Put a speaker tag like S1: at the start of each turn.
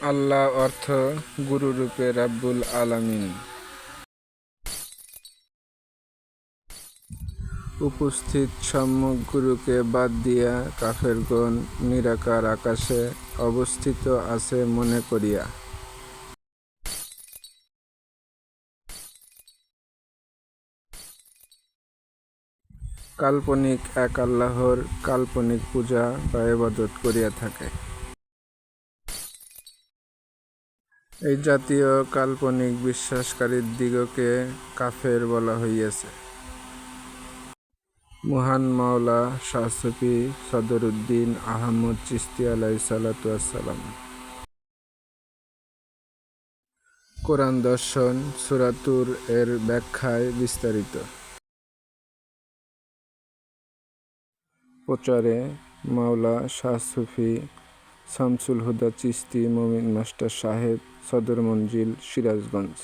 S1: আল্লাহ অর্থ গুরুরূপে রাব্বুল আলামিন। উপস্থিত সম্যক গুরুকে বাদ দিয়া কাফেরগণ নিরাকার আকাশে অবস্থিত আছে মনে করিয়া। কাল্পনিক এক আল্লাহর কাল্পনিক পূজা বা ইবাদত করিয়া থাকে। এই জাতীয় কাল্পনিক বিশ্বাসকারীর দিগকে কাফের বলা হইয়াছে। মহান মাওলা শাহ সুফি সদরুদ্দিন আহমদ চিস্তি আলাইসালাম কোরআন দর্শন সুরাতুর এর ব্যাখ্যায় বিস্তারিত। প্রচারে মাওলা শাহ সুফি শামসুল হুদা চিস্তি মমিন মাস্টার সাহেব সদর মঞ্জিল সিরাজগঞ্জ।